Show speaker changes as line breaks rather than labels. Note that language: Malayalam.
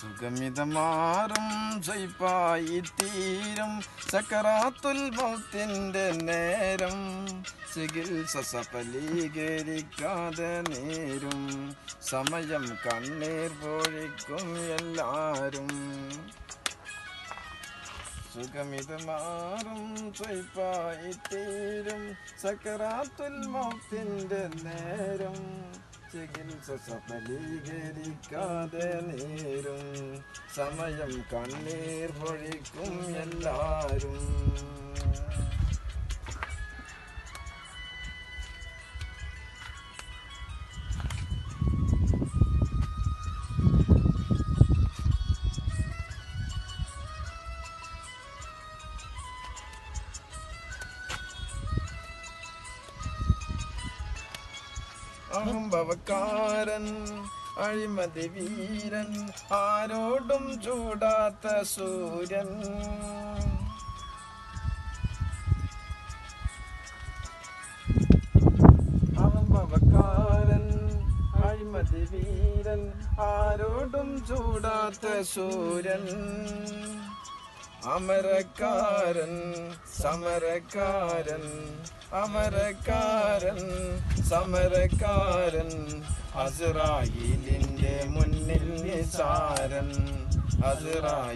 സുഖമിതമാറും സ്വയ്പായി തീരും സക്കറാത്തുൽ മൗത്തിന്റെ നേരം ചികിത്സ സഫലീകരിക്കാതെ നേരും. സമയം കണ്ണീർ പൊഴിക്കും എല്ലാരും. സുഖമിതമാറും സ്വയ്പായി തീരും സക്കറാത്തുൽ മൗത്തിന്റെ നേരം നേരും സമയം കണ്ണീർ പൊഴിക്കും എല്ലാരും. അഹംഭവക്കാരൻ അഴിമതി വീരൻ ആരോടും ചൂടാത്ത സൂര്യൻ. അഹംഭവക്കാരൻ അഴിമതി വീരൻ ആരോടും ചൂടാത്ത സൂര്യൻ. അമരക്കാരൻ സമരക്കാരൻ അമരക്കാരൻ സമരക്കാരൻ. അസ്രായിലിന്റെ മുന്നിൽ നിസാരൻ അസ്രായി